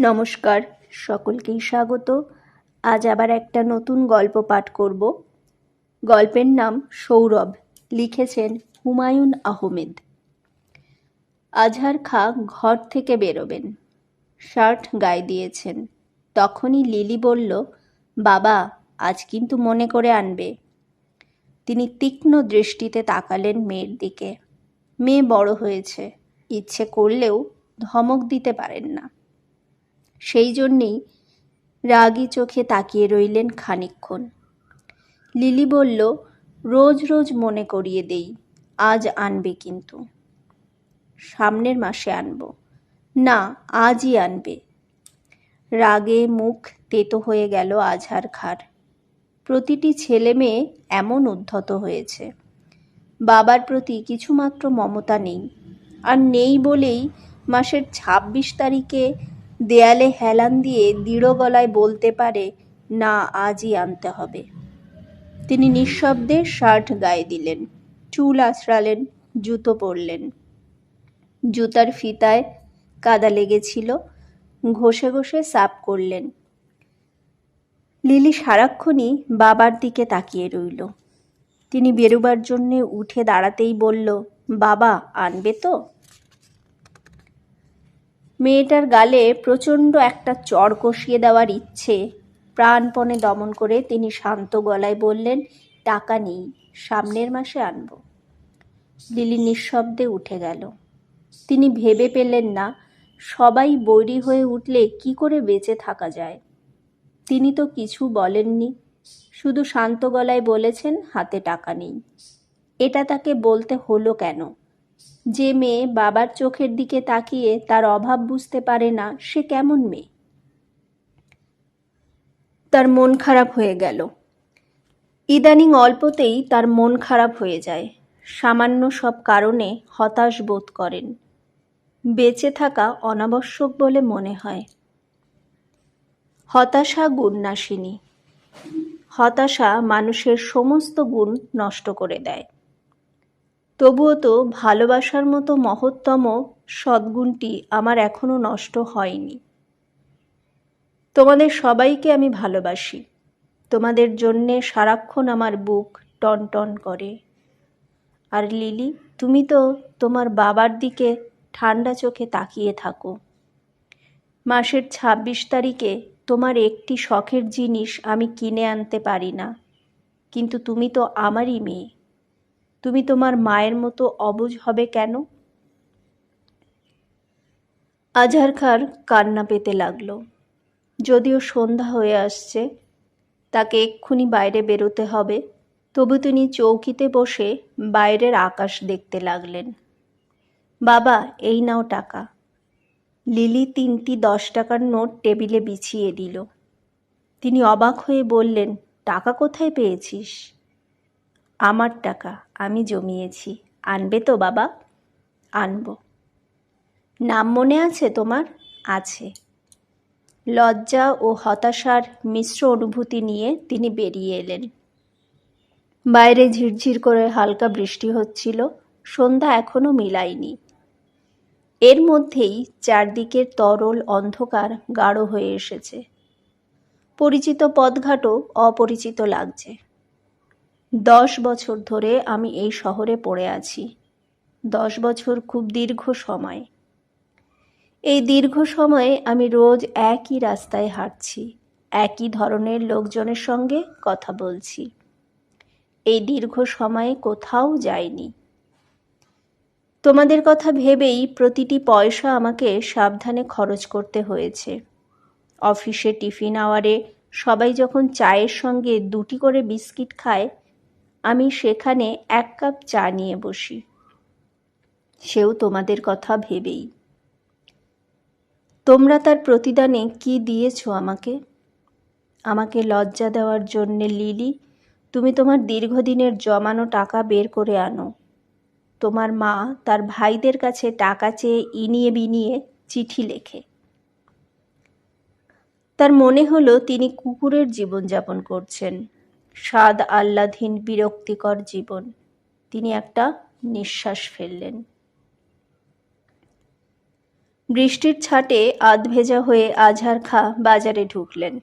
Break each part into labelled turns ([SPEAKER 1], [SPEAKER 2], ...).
[SPEAKER 1] নমস্কার, সকলকেই স্বাগত। আজ আবার একটা নতুন গল্প পাঠ করব। গল্পের নাম সৌরভ, লিখেছেন হুমায়ুন আহমেদ। আজহার খা ঘর থেকে বেরোবেন। শার্ট গায়ে দিয়েছেন। তখনই লিলি বলল, বাবা, আজ কিন্তু মনে করে আনবে। তিনি তীক্ষ্ণ দৃষ্টিতে তাকালেন মেয়ের দিকে। মেয়ে বড় হয়েছে। ইচ্ছে করলেও ধমক দিতে পারেন না। সেই জন্যেই রাগী চোখে তাকিয়ে রইলেন খানিকক্ষণ। লিলি বলল, রোজ রোজ মনে করিয়ে দেই, আজ আনবে কিন্তু। সামনের মাসে আনব। না, আজই আনবে। রাগে মুখ তেতো হয়ে গেল আজহার খার প্রতিটি ছেলে মেয়ে এমন উদ্ধত হয়েছে। বাবার প্রতি কিছুমাত্র মমতা নেই। আর নেই বলেই মাসের ছাব্বিশ তারিখে দেয়ালে হেলান দিয়ে দৃঢ় গলায় বলতে পারে, না, আজই আনতে হবে। তিনি নিঃশব্দে শার্ট গায়ে দিলেন, চুল আঁচড়ালেন, জুতো পরলেন। জুতার ফিতায় কাদা লেগেছিল, ঘষে ঘষে সাফ করলেন। লিলি সারাক্ষণই বাবার দিকে তাকিয়ে রইল। তিনি বেরোবার জন্যে উঠে দাঁড়াতেই বলল, বাবা, আনবে তো? মেয়েটার গালে প্রচণ্ড একটা চর কষিয়ে দেওয়ার ইচ্ছে। প্রাণপণে দমন করে তিনি শান্ত গলায় বললেন, টাকা নেই, সামনের মাসে আনব। লিলি নিঃশব্দে উঠে গেল। তিনি ভেবে পেলেন না, সবাই বৈরি হয়ে উঠলে কি করে বেঁচে থাকা যায়। তিনি তো কিছু বলেননি, শুধু শান্ত গলায় বলেছেন, হাতে টাকা নেই। এটা তাকে বলতে হলো কেন? যে মেয়ে বাবার চোখের দিকে তাকিয়ে তার অভাব বুঝতে পারে না, সে কেমন মেয়ে? তার মন খারাপ হয়ে গেল। ইদানিং অল্পতেই তার মন খারাপ হয়ে যায়। সামান্য সব কারণে হতাশ বোধ করেন। বেঁচে থাকা অনাবশ্যক বলে মনে হয়। হতাশা গুণনাশিনী। হতাশা মানুষের সমস্ত গুণ নষ্ট করে দেয়। তবুও তো ভালোবাসার মতো মহত্তম সদ্গুণটি আমার এখনও নষ্ট হয়নি। তোমাদের সবাইকে আমি ভালোবাসি। তোমাদের জন্যে সারাক্ষণ আমার বুক টন টন করে। আর লিলি, তুমি তো তোমার বাবার দিকে ঠান্ডা চোখে তাকিয়ে থাকো। মাসের ছাব্বিশ তারিখে তোমার একটি শখের জিনিস আমি কিনে আনতে পারি না। কিন্তু তুমি তো আমারই মেয়ে। তুমি তোমার মায়ের মতো অবুঝ হবে কেন? আজহার খার কান্না পেতে লাগল। যদিও সন্ধ্যা হয়ে আসছে, তাকে এক্ষুনি বাইরে বেরোতে হবে। তবু তিনি চৌকিতে বসে বাইরের আকাশ দেখতে লাগলেন। বাবা, এই নাও টাকা। লিলি তিনটি দশ টাকার নোট টেবিলে বিছিয়ে দিল। তিনি অবাক হয়ে বললেন, টাকা কোথায় পেয়েছিস? আমার টাকা আমি জমিয়েছি। আনবে তো, বাবা? আনব। নাম মনে আছে তোমার? আছে। লজ্জা ও হতাশার মিশ্র অনুভূতি নিয়ে তিনি বেরিয়ে এলেন। বাইরে ঝিরঝির করে হালকা বৃষ্টি হচ্ছিল, সন্ধ্যা এখনও মিলায়নি। এর মধ্যেই চারদিকের তরল অন্ধকার গাঢ় হয়ে এসেছে। পরিচিত পথঘাটও অপরিচিত লাগছে। দশ বছর ধরে আমি এই শহরে পড়ে আছি। দশ বছর খুব দীর্ঘ সময়। এই দীর্ঘ সময়ে আমি রোজ একই রাস্তায় হাঁটছি, একই ধরনের লোকজনের সঙ্গে কথা বলছি। এই দীর্ঘ সময়ে কোথাও যাইনি। তোমাদের কথা ভেবেই প্রতিটি পয়সা আমাকে সাবধানে খরচ করতে হয়েছে। অফিসে টিফিন আওয়ারে সবাই যখন চায়ের সঙ্গে দুটি করে বিস্কিট খায় আমি সেখানে এক কাপ চা নিয়ে বসি। সেও তোমাদের কথা ভেবেই। তোমরা তার প্রতিদানে কি দিয়েছ আমাকে? আমাকে লজ্জা দেওয়ার জন্যে লিলি, তুমি তোমার দীর্ঘদিনের জমানো টাকা বের করে আনো। তোমার মা তার ভাইদের কাছে টাকা চেয়ে ইনিয়ে বিনিয়ে চিঠি লেখে। তার মনে হলো তিনি কুকুরের জীবনযাপন করছেন। স্বাদ আহ্লাদহীন বিরক্তিকর জীবন। তিনি একটা নিঃশ্বাস ফেললেন। বৃষ্টির ছাটে আধ ভেজা হয়ে আজহার খা বাজারে ঢুকলেন।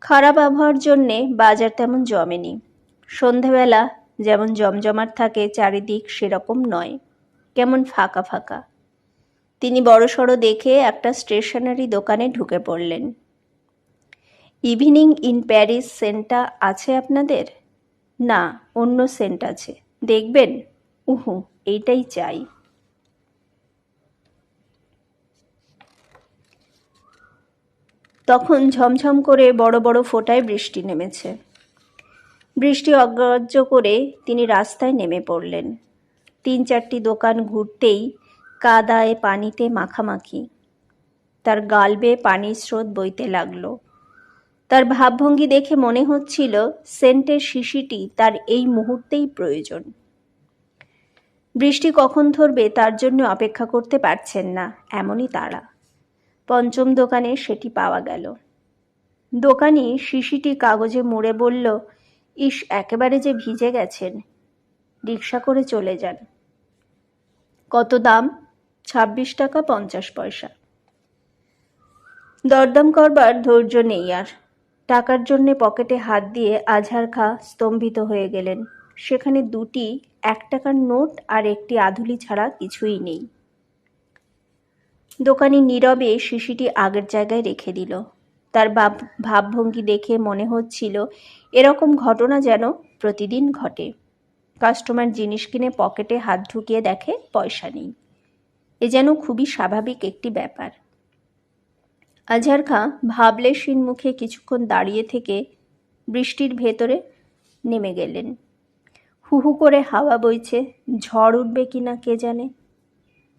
[SPEAKER 1] খারাপ আবহাওয়ার জন্যে বাজার তেমন জমেনি। সন্ধেবেলা যেমন জমজমাট থাকে, চারিদিক সেরকম নয়। কেমন ফাঁকা ফাঁকা। তিনি বড়সড় দেখে একটা স্টেশনারি দোকানে ঢুকে পড়লেন। ইভিনিং ইন প্যারিস সেন্টটা আছে আপনাদের? না, অন্য সেন্ট আছে। দেখবেন। উহু, এইটাই চাই। তখন ঝমঝম করে বড় বড় ফোঁটায় বৃষ্টি নেমেছে। বৃষ্টি অগ্রাহ্য করে তিনি রাস্তায় নেমে পড়লেন। তিন চারটি দোকান ঘুরতেই কাদায় পানিতে মাখামাখি। তার গাল পানির স্রোত বইতে লাগল। তার ভাবভঙ্গি দেখে মনে হচ্ছিল সেন্টের শিশিটি তার এই মুহূর্তেই প্রয়োজন। বৃষ্টি কখন ধরবে তার জন্য অপেক্ষা করতে পারছেন না, এমনই তারা। পঞ্চম দোকানে সেটি পাওয়া গেল। দোকানি শিশিটি কাগজে মুড়ে বলল, ইস, একেবারে যে ভিজে গেছেন। রিক্সা করে চলে যান। কত দাম? ছাব্বিশ টাকা পঞ্চাশ পয়সা। দরদাম করবার ধৈর্য নেই আর। টাকার জন্যে পকেটে হাত দিয়ে আঝার খা স্তম্ভিত হয়ে গেলেন। সেখানে দুটি, এক টাকার নোট আর একটি আধুলি ছাড়া কিছুই নেই। দোকানি নীরবে শিশিটি আগের জায়গায় রেখে দিল। তার ভাব, ভাবভঙ্গি দেখে মনে হচ্ছিল এরকম ঘটনা যেন প্রতিদিন ঘটে। কাস্টমার জিনিস কিনে পকেটে হাত ঢুকিয়ে দেখে, পয়সা নেই। এ যেন খুবই স্বাভাবিক একটি ব্যাপার। আজহার খাঁ ভাবলেশীন মুখে কিছুক্ষণ দাঁড়িয়ে থেকে বৃষ্টির ভেতরে নেমে গেলেন। হু হু করে হাওয়া বইছে, ঝড় উঠবে কিনা কে জানে।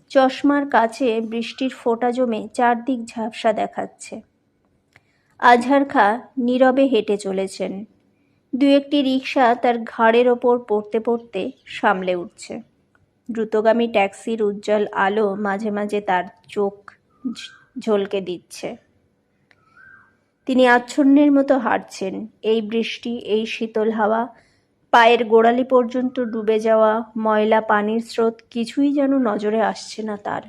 [SPEAKER 1] চশমার কাছে বৃষ্টির ফোঁটা জমে চারদিক ঝাপসা দেখাচ্ছে। আজহার খা নীরবে হেঁটে চলেছেন। দু একটি রিক্সা তার ঘাড়ের ওপর পড়তে পড়তে সামলে উঠছে। দ্রুতগামী ট্যাক্সির উজ্জ্বল আলো মাঝে মাঝে তার চোখ ঝলকে দিচ্ছে। তিনি আচ্ছন্নের মতো হাঁটছেন। এই বৃষ্টি, এই শীতল হাওয়া, পায়ের গোড়ালি পর্যন্ত ডুবে যাওয়া ময়লা পানির স্রোত কিছুই যেন নজরে আসছে না তার।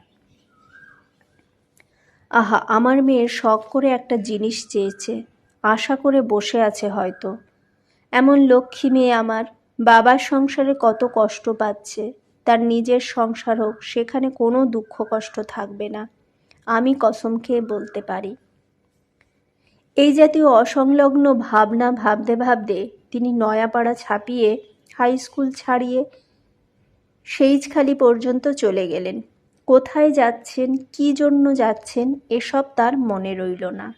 [SPEAKER 1] আহা, আমার মেয়ের শখ করে একটা জিনিস চেয়েছে। আশা করে বসে আছে হয়তো। এমন লক্ষ্মী মেয়ে আমার। বাবার সংসারে কত কষ্ট পাচ্ছে। তার নিজের সংসার হোক, সেখানে কোনো দুঃখ কষ্ট থাকবে না। আমি কসম খেয়ে বলতে পারি। এই জাতীয় অসংলগ্ন ভাবনা ভাবতে ভাবতে তিনি নয়াপাড়া ছাপিয়ে হাই স্কুল ছাড়িয়ে সেইজখালি পর্যন্ত চলে গেলেন। কোথায় যাচ্ছেন, কি জন্য যাচ্ছেন, এসব তার মনে রইল না।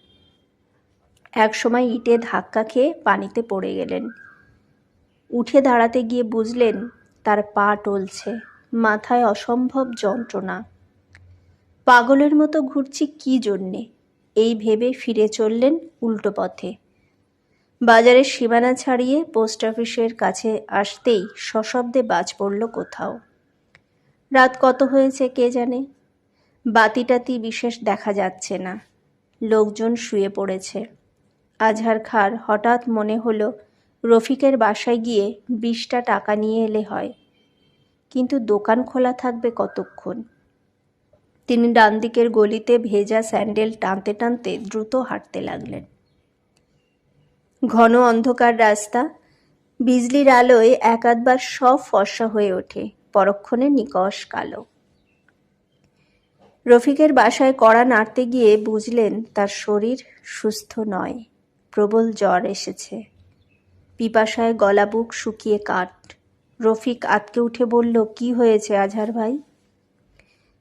[SPEAKER 1] একসময় ইটে ধাক্কা খেয়ে পানিতে পড়ে গেলেন। উঠে দাঁড়াতে গিয়ে বুঝলেন, তার পা টলছে, মাথায় অসম্ভব যন্ত্রণা। পাগলের মতো ঘুরছি কি জন্যে? এই ভেবে ফিরে চললেন উল্টো পথে। বাজারের সীমানা ছাড়িয়ে পোস্ট অফিসের কাছে আসতেই সশব্দে বাজ পড়ল কোথাও। রাত কত হয়েছে কে জানে? বাতিটাতি বিশেষ দেখা যাচ্ছে না। লোকজন শুয়ে পড়েছে। আজহার খার হঠাৎ মনে হলো রফিকের বাসায় গিয়ে বিশটা টাকা নিয়ে এলে হয়। কিন্তু দোকান খোলা থাকবে কতক্ষণ? তিনি ডান দিকের গলিতে ভেজা স্যান্ডেল টানতে টানতে দ্রুত হাঁটতে লাগলেন। ঘন অন্ধকার রাস্তা, বিজলির আলোয় এক আধবার সব ফর্সা হয়ে ওঠে, পরক্ষণে নিকশ কালো। রফিকের বাসায় কড়া নাড়তে গিয়ে বুঝলেন তার শরীর সুস্থ নয়, প্রবল জ্বর এসেছে। পিপাসায় গলা বুক শুকিয়ে কাট রফিক আতকে উঠে বলল, কি হয়েছে আজহার ভাই?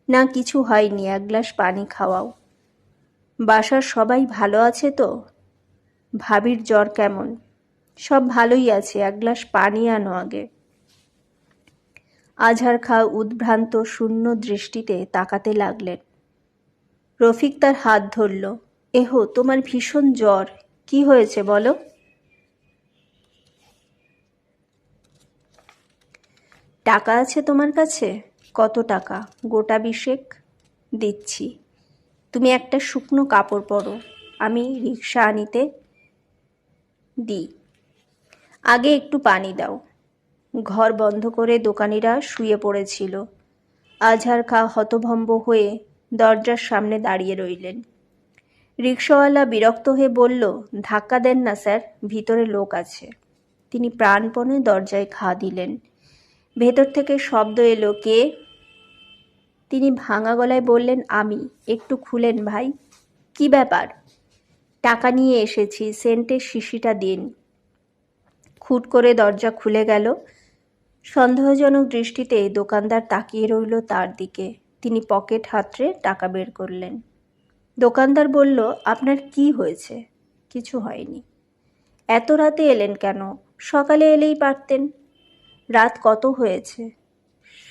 [SPEAKER 1] না কিছু হয়নি, এক গ্লাস পানি খাওয়াও। বাসার সবাই ভালো আছে তো? ভাবির জ্বর কেমন? সব ভালোই আছে, এক গ্লাস পানি আনো আগে। আজহার খা উদ্ভ্রান্ত, শূন্য দৃষ্টিতে তাকাতে লাগলেন। রফিক তার হাত ধরল। এহো, তোমার ভীষণ জ্বর। কি হয়েছে বলো? টাকা আছে তোমার কাছে? কত টাকা? গোটা বিশেক দিচ্ছি। তুমি একটা শুকনো কাপড় পরো, আমি রিক্সা আনিতে দিই। আগে একটু পানি দাও। ঘর বন্ধ করে দোকানিরা শুয়ে পড়েছিল। আজহার খা হতভম্ব হয়ে দরজার সামনে দাঁড়িয়ে রইলেন। রিক্সাওয়ালা বিরক্ত হয়ে বলল, ধাক্কা দেন না স্যার, ভিতরে লোক আছে। তিনি প্রাণপণে দরজায় ঘা দিলেন। ভেতর থেকে শব্দ এলো, কে? তিনি ভাঙা গলায় বললেন, আমি, একটু খুলেন ভাই। কি ব্যাপার? টাকা নিয়ে এসেছি, সেন্টের শিশিটা দিন। খুট করে দরজা খুলে গেল। সন্দেহজনক দৃষ্টিতে দোকানদার তাকিয়ে রইল তার দিকে। তিনি পকেট হাতড়ে টাকা বের করলেন। দোকানদার বলল, আপনার কি হয়েছে? কিছু হয়নি। এত রাতে এলেন কেন? সকালে এলেই পারতেন? রাত কত হয়েছে?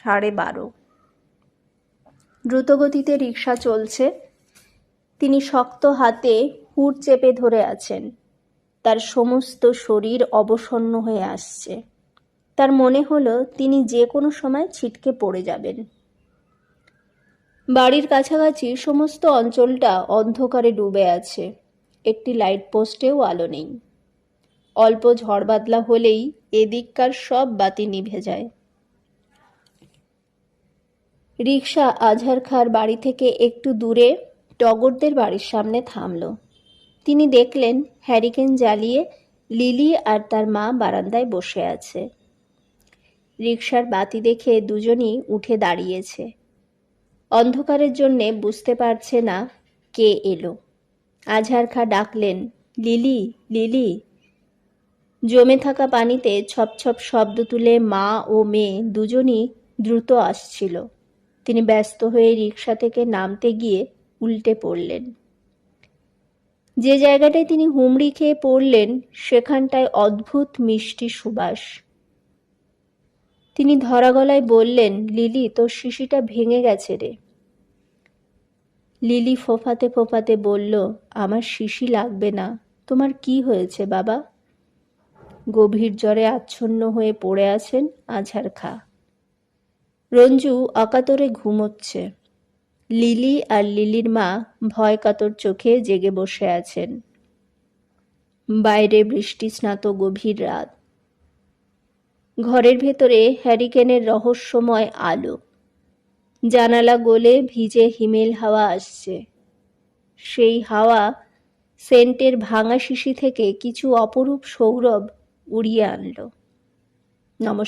[SPEAKER 1] সাড়ে বারো। দ্রুতগতিতে রিক্সা চলছে। তিনি শক্ত হাতে হুড চেপে ধরে আছেন। তার সমস্ত শরীর অবসন্ন হয়ে আসছে। তার মনে হলো তিনি যে কোনো সময় ছিটকে পড়ে যাবেন। বাড়ির কাছাকাছি সমস্ত অঞ্চলটা অন্ধকারে ডুবে আছে। একটি লাইট পোস্টেও আলো নেই। অল্প ঝড় বাদলা হলেই এদিককার সব বাতি নিভে যায়। রিক্সা আজহার খার বাড়ি থেকে একটু দূরে টগরদের বাড়ির সামনে থামল। তিনি দেখলেন হ্যারিকেন জ্বালিয়ে লিলি আর তার মা বারান্দায় বসে আছে। রিক্সার বাতি দেখে দুজনই উঠে দাঁড়িয়েছে। অন্ধকারের জন্যে বুঝতে পারছে না কে এলো। আজহার খা ডাকলেন, লিলি লিলি। জমে থাকা পানিতে ছপ ছপ শব্দ তুলে মা ও মেয়ে দুজনই দ্রুত আসছিল। তিনি ব্যস্ত হয়ে রিক্সা থেকে নামতে গিয়ে উল্টে পড়লেন। যে জায়গাটায় তিনি হুমড়ি খেয়ে পড়লেন, সেখানটায় অদ্ভুত মিষ্টি সুবাস। তিনি ধরা গলায় বললেন, লিলি, তোর শিশিটা ভেঙে গেছে রে। লিলি ফোফাতে ফোফাতে বলল, আমার শিশি লাগবে না। তোমার কি হয়েছে, বাবা? গভীর জ্বরে আচ্ছন্ন হয়ে পড়ে আছেন আঝার খা। রঞ্জু অকাতরে ঘুমোচ্ছে। লিলি আর লিলির মা ভয় কাতর চোখে জেগে বসে আছেন। বাইরে বৃষ্টি স্নাত গভীর রাত। ঘরের ভেতরে হ্যারিকেনের রহস্যময় আলো। জানালা গোলে ভিজে হিমেল হাওয়া আসছে। সেই হাওয়া সেন্টের ভাঙা শিশি থেকে কিছু অপরূপ সৌরভ উড়িয়ে আনলো। নমস্কার।